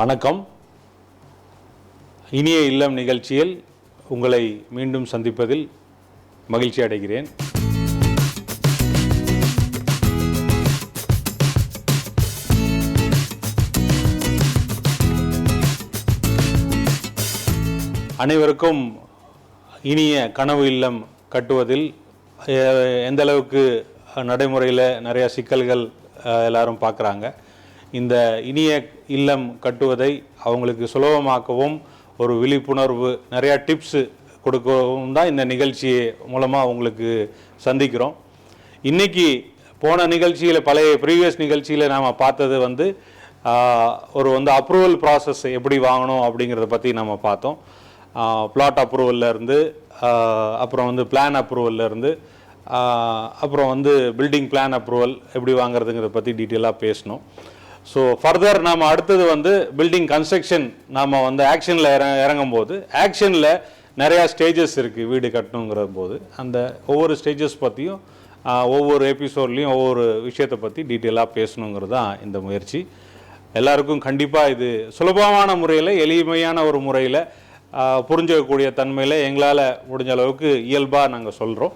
வணக்கம். இனிய இல்லம் நிகழ்ச்சியில் உங்களை மீண்டும் சந்திப்பதில் மகிழ்ச்சி அடைகிறேன். அனைவருக்கும் இனிய கனவு இல்லம் கட்டுவதில் எந்த அளவுக்கு நடைமுறையில் நிறையா சிக்கல்கள் எல்லாரும் பார்க்குறாங்க. இந்த இனிய இல்லம் கட்டுவதை அவங்களுக்கு சுலபமாக்கவும் ஒரு விழிப்புணர்வு நிறையா டிப்ஸு கொடுக்கவும் தான் இந்த நிகழ்ச்சி மூலமாக உங்களுக்கு சந்திக்கிறோம். இன்னைக்கு போன நிகழ்ச்சியில் பழைய ப்ரீவியஸ் நிகழ்ச்சியில் நாம் பார்த்தது வந்து ஒரு வந்து அப்ரூவல் ப்ராசஸ் எப்படி வாங்கணும் அப்படிங்கிறத பற்றி நம்ம பார்த்தோம். பிளாட் அப்ரூவல்லேருந்து அப்புறம் வந்து பிளான் அப்ரூவல்லேருந்து அப்புறம் வந்து பில்டிங் பிளான் அப்ரூவல் எப்படி வாங்குறதுங்கிறத பற்றி டீட்டெயிலாக பேசணும் ஸோ ஃபர்தர் நாம் அடுத்தது வந்து பில்டிங் கன்ஸ்ட்ரக்ஷன் நாம் வந்து ஆக்ஷனில் இற இறங்கும் போது ஆக்ஷனில் நிறையா ஸ்டேஜஸ் இருக்குது வீடு கட்டணுங்கிற போது அந்த ஒவ்வொரு ஸ்டேஜஸ் பற்றியும் ஒவ்வொரு எபிசோட்லேயும் ஒவ்வொரு விஷயத்தை பற்றி டீட்டெயிலாக பேசணுங்கிறது தான் இந்த முயற்சி. எல்லாருக்கும் கண்டிப்பாக இது சுலபமான முறையில் எளிமையான ஒரு முறையில் புரிஞ்சக்கூடிய தன்மையில் எங்களால் முடிஞ்ச அளவுக்கு இயல்பாக நாங்கள் சொல்கிறோம்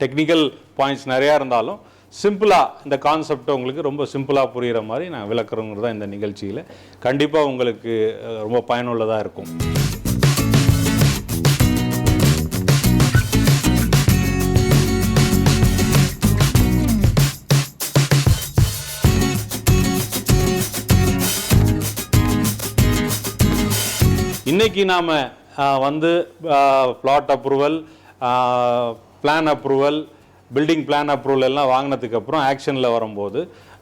டெக்னிக்கல் பாயிண்ட்ஸ் நிறையா இருந்தாலும் சிம்பிளாக இந்த கான்செப்டை உங்களுக்கு ரொம்ப சிம்பிளாக புரிகிற மாதிரி நான் விளக்குறோங்கிறது தான் இந்த நிகழ்ச்சியில். கண்டிப்பாக உங்களுக்கு ரொம்ப பயனுள்ளதாக இருக்கும். இன்றைக்கி நாம் வந்து plot approval plan approval building plan approval எல்லாம் வாங்கினதுக்கப்புறம் ஆக்ஷனில் வரும்போது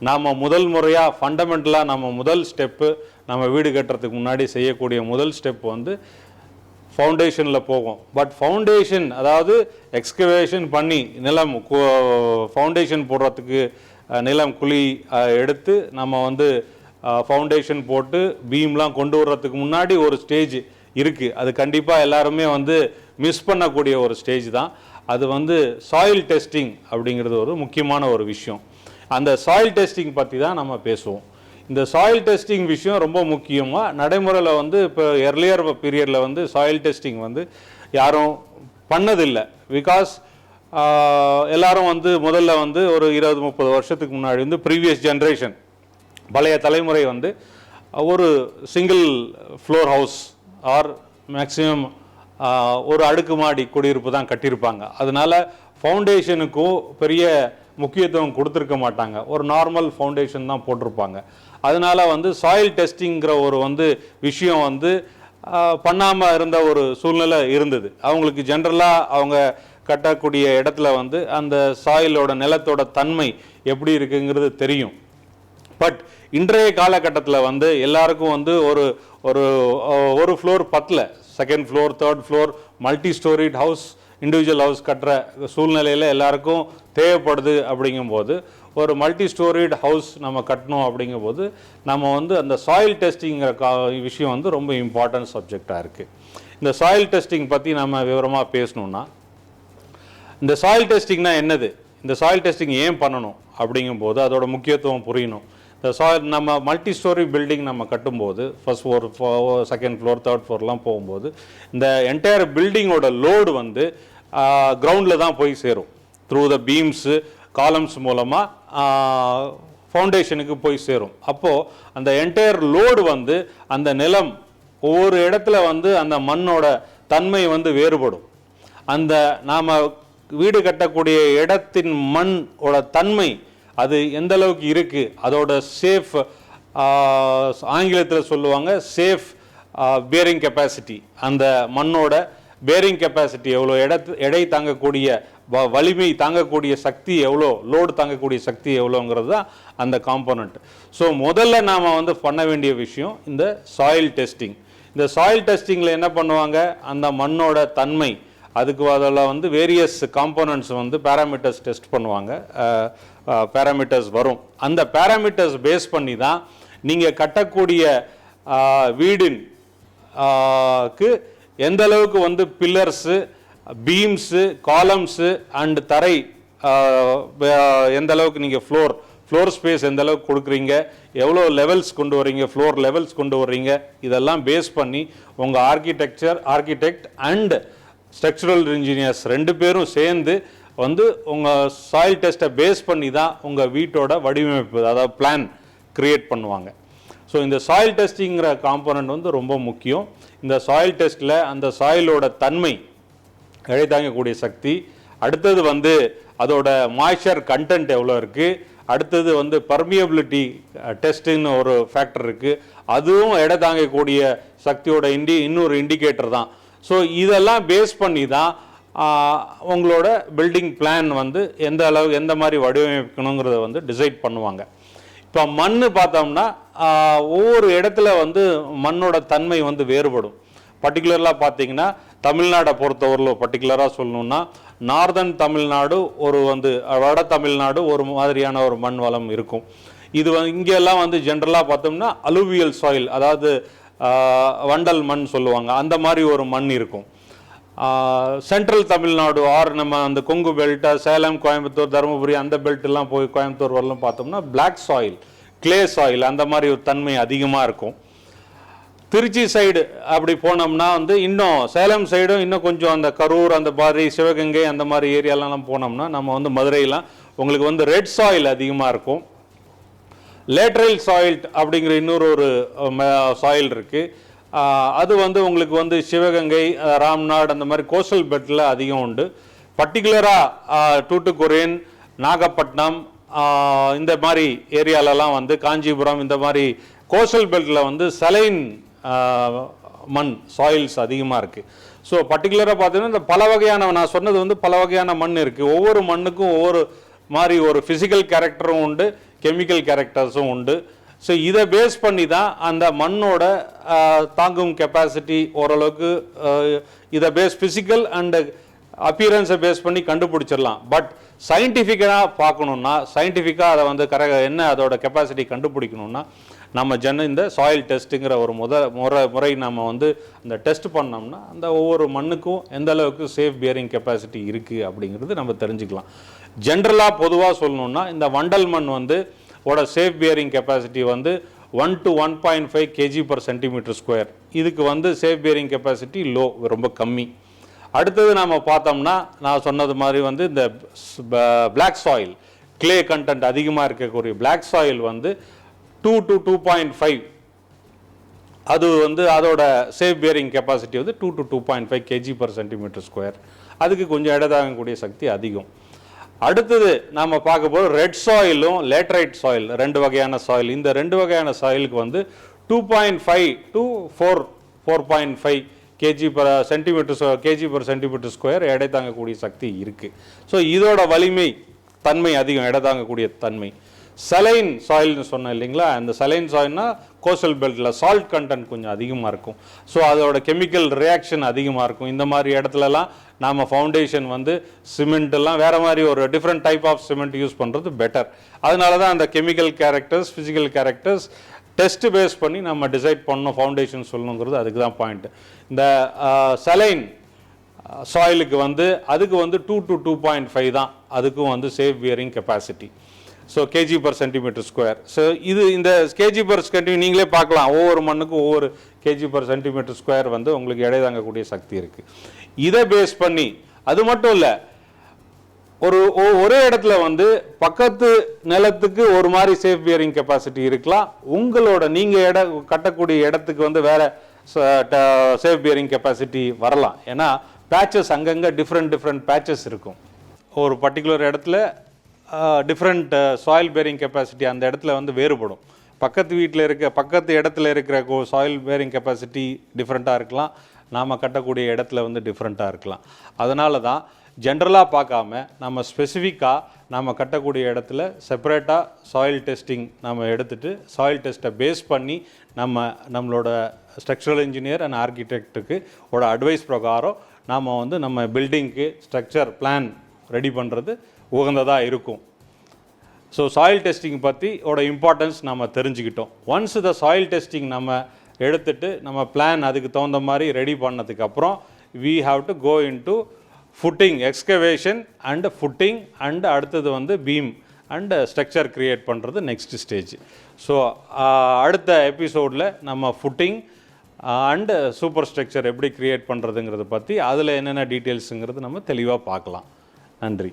நாம் முதல் முறையாக ஃபண்டமெண்டலாக நம்ம முதல் ஸ்டெப்பு நம்ம வீடு கட்டுறதுக்கு முன்னாடி செய்யக்கூடிய முதல் ஸ்டெப் வந்து ஃபவுண்டேஷனில் போகும். பட் ஃபவுண்டேஷன் அதாவது எக்ஸ்கவேஷன் பண்ணி நிலம் ஃபவுண்டேஷன் போடுறதுக்கு நிலம் குழி எடுத்து நம்ம வந்து ஃபவுண்டேஷன் போட்டு பீம்லாம் கொண்டு வர்றதுக்கு முன்னாடி ஒரு ஸ்டேஜ் இருக்குது அது கண்டிப்பாக எல்லாருமே வந்து மிஸ் பண்ணக்கூடிய ஒரு ஸ்டேஜ் தான். அது வந்து சாயில் டெஸ்டிங் அப்படிங்கிறது ஒரு முக்கியமான ஒரு விஷயம். அந்த சாயில் டெஸ்டிங் பற்றி தான் நம்ம பேசுவோம். இந்த சாயில் டெஸ்டிங் விஷயம் ரொம்ப முக்கியமாக நடைமுறையில் வந்து இப்போ எர்லியர் பீரியடில் வந்து சாயில் டெஸ்டிங் வந்து யாரும் பண்ணதில்லை. பிகாஸ் எல்லாரும் வந்து முதல்ல வந்து ஒரு இருபது முப்பது வருஷத்துக்கு முன்னாடி வந்து ப்ரீவியஸ் ஜென்ரேஷன் பழைய தலைமுறை வந்து ஒரு single floor house or maximum ஒரு அடுக்குமாடி குடியிருப்பு தான் கட்டியிருப்பாங்க. அதனால ஃபவுண்டேஷனுக்கும் பெரிய முக்கியத்துவம் கொடுத்துருக்க மாட்டாங்க. ஒரு நார்மல் ஃபவுண்டேஷன் தான் போட்டிருப்பாங்க. அதனால வந்து சாயில் டெஸ்டிங்கிற ஒரு வந்து விஷயம் வந்து பண்ணாமல் இருந்த ஒரு சூழ்நிலை இருந்தது. அவங்களுக்கு ஜென்ரலாக அவங்க கட்டக்கூடிய இடத்துல வந்து அந்த சாயிலோட நிலத்தோட தன்மை எப்படி இருக்குங்கிறது தெரியும். பட் இன்றைய காலகட்டத்தில் வந்து எல்லாருக்கும் வந்து ஒரு ஒரு ஒரு ஃப்ளோர் பத்தல. Second floor third floor multi storeyed house individual house கட்டுற சூழ்நிலையில் எல்லாருக்கும் தேவைப்படுது அப்படிங்கும்போது ஒரு மல்டி ஸ்டோரிட் ஹவுஸ் நம்ம கட்டணும் அப்படிங்கும்போது நம்ம வந்து அந்த சாயில் டெஸ்டிங்கிற கா விஷயம் வந்து ரொம்ப இம்பார்ட்டன்ட் சப்ஜெக்டாக இருக்குது இந்த சாயில் டெஸ்டிங் பற்றி நம்ம விவரமாக பேசணுன்னா இந்த சாயில் டெஸ்டிங்னா என்னது? இந்த சாயில் டெஸ்டிங் ஏன் பண்ணணும் அப்படிங்கும்போது அதோட முக்கியத்துவம் புரியணும். சாயில் நம்ம மல்டி ஸ்டோரி பில்டிங் நம்ம கட்டும்போது first floor second floor third ஃப்ளோர்லாம் போகும்போது இந்த என்டையர் பில்டிங்கோட லோடு வந்து கிரவுண்டில் தான் போய் சேரும். த்ரூ த பீம்ஸு காலம்ஸ் மூலமாக ஃபவுண்டேஷனுக்கு போய் சேரும். அப்போது அந்த என்டையர் லோடு வந்து அந்த நிலம் ஒவ்வொரு இடத்துல வந்து அந்த மண்ணோட தன்மை வந்து வேறுபடும். அந்த நாம் வீடு கட்டக்கூடிய இடத்தின் மண்ணோட தன்மை அது எந்த அளவுக்கு இருக்குது அதோட சேஃப் ஆங்கிலத்தில் சொல்லுவாங்க சேஃப் பேரிங் கெப்பாசிட்டி அந்த மண்ணோட பேரிங் கெப்பாசிட்டி எவ்வளோ எடை எடை தாங்கக்கூடிய வ- வலிமை தாங்கக்கூடிய சக்தி எவ்வளோ லோடு தாங்கக்கூடிய சக்தி எவ்வளோங்கிறது தான் அந்த காம்போனண்ட் ஸோ முதல்ல நாம் வந்து பண்ண வேண்டிய விஷயம் இந்த சாயில் டெஸ்டிங் இந்த சாயில் டெஸ்டிங்கில் என்ன பண்ணுவாங்க? அந்த மண்ணோட தன்மை அதுக்கு அதில் வந்து வேரியஸ் காம்போனன்ட்ஸ் வந்து பேராமீட்டர்ஸ் டெஸ்ட் பண்ணுவாங்க. பேராமீட்டர்ஸ் வரும். அந்த பேராமீட்டர்ஸ் பேஸ் பண்ணி தான் நீங்கள் கட்டக்கூடிய வீடின் க்கு எந்த அளவுக்கு வந்து பில்லர்ஸு பீம்ஸு காலம்ஸு அண்ட் தரை எந்த அளவுக்கு நீங்கள் ஃப்ளோர் ஃப்ளோர் ஸ்பேஸ் எந்த அளவுக்கு கொடுக்குறீங்க எவ்வளோ லெவல்ஸ் கொண்டு வர்றீங்க ஃப்ளோர் லெவல்ஸ் கொண்டு வர்றீங்க இதெல்லாம் பேஸ் பண்ணி உங்கள் architecture architect and structural engineers ரெண்டு பேரும் சேர்ந்து வந்து உங்கள் சாயில் டெஸ்ட்டை பேஸ் பண்ணி தான் உங்கள் வீட்டோட வடிவமைப்பு அதாவது பிளான் கிரியேட் பண்ணுவாங்க. ஸோ இந்த சாயில் டெஸ்டிங்கிற காம்போனண்ட் வந்து ரொம்ப முக்கியம். இந்த சாயில் டெஸ்ட்டில் அந்த சாயிலோட தன்மை இழை தாங்கக்கூடிய சக்தி அடுத்தது வந்து அதோட மாய்ச்சர் கண்டென்ட் எவ்வளோ இருக்குது அடுத்தது வந்து பர்மியபிலிட்டி டெஸ்ட்டுன்னு ஒரு ஃபேக்டர் இருக்குது அதுவும் எடை தாங்கக்கூடிய சக்தியோட இண்டி இன்னொரு இண்டிகேட்டர் தான். ஸோ இதெல்லாம் பேஸ் பண்ணி தான் உங்களோட பில்டிங் பிளான் வந்து எந்த அளவு எந்த மாதிரி வடிவமைக்கணுங்கிறத வந்து டிசைட் பண்ணுவாங்க. இப்போ மண் பார்த்தோம்னா ஒவ்வொரு இடத்துல வந்து மண்ணோட தன்மை வந்து வேறுபடும். பர்டிகுலராக பார்த்தீங்கன்னா தமிழ்நாடை பொறுத்தவரையில் பர்டிகுலராக சொல்லணும்னா நார்தன் தமிழ்நாடு ஒரு வந்து வட தமிழ்நாடு ஒரு மாதிரியான ஒரு மண் வளம் இருக்கும். இது வந்து இங்கெல்லாம் வந்து ஜென்ரலாக பார்த்தோம்னா அலுவியல் சாயில் அதாவது வண்டல் மண் சொல்லுவாங்க. அந்த மாதிரி ஒரு மண் இருக்கும். சென்ட்ரல் தமிழ்நாடு ஆர் நம்ம அந்த கொங்கு பெல்ட்டை சேலம் கோயம்புத்தூர் தருமபுரி அந்த பெல்ட் எல்லாம் போய் கோயம்புத்தூர் வரலாம் பார்த்தோம்னா பிளாக் சாயில் கிளே சாயில் அந்த மாதிரி ஒரு தன்மை அதிகமாக இருக்கும். திருச்சி சைடு அப்படி போனோம்னா வந்து இன்னும் சேலம் சைடும் இன்னும் கொஞ்சம் அந்த கரூர் அந்த மாதிரி சிவகங்கை அந்த மாதிரி ஏரியாலலாம் போனோம்னா நம்ம வந்து மதுரையெல்லாம் உங்களுக்கு வந்து ரெட் சாயில் அதிகமாக இருக்கும். லேட்ரல் சாயில் அப்படிங்கிற இன்னொரு ஒரு சாயில் இருக்குது அது வந்து உங்களுக்கு வந்து சிவகங்கை ராம்நாடு ராம்நாட் அந்த மாதிரி கோஸ்டல் பெல்ட்டில் அதிகம் உண்டு. பர்டிகுலராக டூட்டுக்குரியன் நாகப்பட்டினம் இந்த மாதிரி ஏரியாலலாம் வந்து காஞ்சிபுரம் இந்த மாதிரி கோஸ்டல் பெல்ட்டில் வந்து சலைன் மண் சாயில்ஸ் அதிகமாக இருக்குது ஸோ பர்டிகுலராக பார்த்தீங்கன்னா இந்த பல வகையான நான் சொன்னது வந்து பல வகையான மண் இருக்குது ஒவ்வொரு மண்ணுக்கும் ஒவ்வொரு மாதிரி ஒரு ஃபிசிக்கல் கேரக்டரும் உண்டு கெமிக்கல் கேரக்டர்ஸும் உண்டு. ஸோ இதை பேஸ் பண்ணி தான் அந்த மண்ணோட தாங்கும் கெப்பாசிட்டி ஓரளவுக்கு இதை பேஸ் ஃபிசிக்கல் அண்டு அப்பியரன்ஸை பேஸ் பண்ணி கண்டுபிடிச்சிடலாம். பட் சயின்டிஃபிக்காக பார்க்கணுன்னா சயின்டிஃபிக்காக அதை வந்து கர என்ன அதோட கெப்பாசிட்டி கண்டுபிடிக்கணுன்னா நம்ம ஜன இந்த சாயில் டெஸ்ட்டுங்கிற ஒரு முத முறை முறை நம்ம வந்து அந்த டெஸ்ட் பண்ணோம்னா அந்த ஒவ்வொரு மண்ணுக்கும் எந்த அளவுக்கு சேஃப் பியரிங் கெப்பாசிட்டி இருக்குது அப்படிங்கிறது நம்ம தெரிஞ்சுக்கலாம். ஜென்ரலாக பொதுவாக சொல்லணுன்னா இந்த வண்டல் மண் வந்து ஓட சேஃப் பியரிங் கெப்பாசிட்டி வந்து one to one point five KG per centimetre square இதுக்கு வந்து சேஃப் பியரிங் கெப்பாசிட்டி லோ ரொம்ப கம்மி. அடுத்தது நாம் பார்த்தோம்னா நான் சொன்னது மாதிரி வந்து இந்த பிளாக் சாயில் கிளே கண்டென்ட் அதிகமாக இருக்கக்கூடிய பிளாக் சாயில் வந்து two to two point five அது வந்து அதோட சேஃப் பியரிங் கெப்பாசிட்டி வந்து two to two point five KG per centimetre square அதுக்கு கொஞ்சம் இடதாகக்கூடிய சக்தி அதிகம். அடுத்தது நாம் பார்க்க போது ரெட் சாயிலும் லேட்ரைட் சாயில் ரெண்டு வகையான சாயில் இந்த ரெண்டு வகையான சாயிலுக்கு வந்து two point five to four four point five KG per centimetre KG per centimetre square எடை தாங்கக்கூடிய சக்தி இருக்குது ஸோ இதோட வலிமை தன்மை அதிகம் எடை தாங்கக்கூடிய தன்மை. சலைன் சாயில்னு சொன்னேன் இல்லைங்களா? அந்த சலைன் சாயில்னா கோஸ்டல் பெல்ட்டில் சால்ட் கண்டென்ட் கொஞ்சம் அதிகமாக இருக்கும். ஸோ அதோட கெமிக்கல் ரியாக்ஷன் அதிகமாக இருக்கும். இந்த மாதிரி இடத்துலலாம் நாம் ஃபவுண்டேஷன் வந்து சிமெண்ட் வேறு மாதிரி ஒரு different type of cement use பண்ணுறது பெட்டர் அதனால தான் அந்த chemical characters physical characters test base பண்ணி நம்ம டிசைட் பண்ணணும் ஃபவுண்டேஷன் சொல்லணுங்கிறது அதுக்கு தான் பாயிண்ட் இந்த சலைன் சாயிலுக்கு வந்து அதுக்கு வந்து two to two point five தான். அதுக்கும் வந்து safe bearing capacity so kg per centimetre square so இது இந்த கேஜி பர் சென்டிமீட்டர் நீங்களே பார்க்கலாம். ஒவ்வொரு மண்ணுக்கும் ஒவ்வொரு கேஜி பர் சென்டிமீட்டர் ஸ்கொயர் வந்து உங்களுக்கு எடை தாங்கக்கூடிய சக்தி இருக்குது இதை பேஸ் பண்ணி அது மட்டும் இல்லை ஒரு ஒ- ஒரே இடத்துல வந்து பக்கத்து நிலத்துக்கு ஒரு மாதிரி சேஃப் பியரிங் கெப்பாசிட்டி இருக்கலாம். உங்களோட நீங்கள் இட கட்டக்கூடிய இடத்துக்கு வந்து வேறு சேஃப் பியரிங் கெப்பாசிட்டி வரலாம். ஏன்னா பேச்சஸ் அங்கங்கே டிஃப்ரெண்ட் டிஃப்ரெண்ட் பேச்சஸ் இருக்கும். ஒரு பர்டிகுலர் இடத்துல டிஃப்ரெண்ட் சாயில் பேரிங் கெப்பாசிட்டி அந்த இடத்துல வந்து வேறுபடும். பக்கத்து வீட்டில் இருக்க பக்கத்து இடத்துல இருக்கிற சாயில் பேரிங் கெப்பாசிட்டி டிஃப்ரெண்ட்டாக இருக்கலாம். நாம் கட்டக்கூடிய இடத்துல வந்து டிஃப்ரெண்ட்டாக இருக்கலாம். அதனால தான் ஜென்ரலாக பார்க்காம நம்ம ஸ்பெசிஃபிக்காக நம்ம கட்டக்கூடிய இடத்துல செப்பரேட்டாக சாயில் டெஸ்டிங் நம்ம எடுத்துட்டு சாயில் டெஸ்ட்டை பேஸ் பண்ணி நம்ம நம்மளோட ஸ்ட்ரக்சரல் இன்ஜினியர் அண்ட் ஆர்கிடெக்ட்டுக்கு ஓட அட்வைஸ் பிரகாரம் நாம் வந்து நம்ம பில்டிங்க்கு ஸ்ட்ரக்சர் பிளான் ரெடி பண்ணுறது உகந்ததாக இருக்கும். ஸோ சாயில் டெஸ்டிங் பற்றி ஓட இம்பார்ட்டன்ஸ் நம்ம தெரிஞ்சுக்கிட்டோம். ஒன்ஸ் த சாயில் டெஸ்டிங் நம்ம எடுத்துட்டு நம்ம பிளான் அதுக்கு தகுந்த மாதிரி ரெடி பண்ணதுக்கப்புறம் we have to go into footing excavation and footing and அடுத்தது வந்து பீம் அண்டு ஸ்ட்ரக்சர் க்ரியேட் பண்ணுறது நெக்ஸ்ட் ஸ்டேஜ் ஸோ அடுத்த எபிசோடில் நம்ம ஃபுட்டிங் அண்டு சூப்பர் ஸ்ட்ரக்சர் எப்படி க்ரியேட் பண்ணுறதுங்கிறத பற்றி அதில் என்னென்ன டீட்டெயில்ஸுங்கிறது நம்ம தெளிவாக பார்க்கலாம். நன்றி.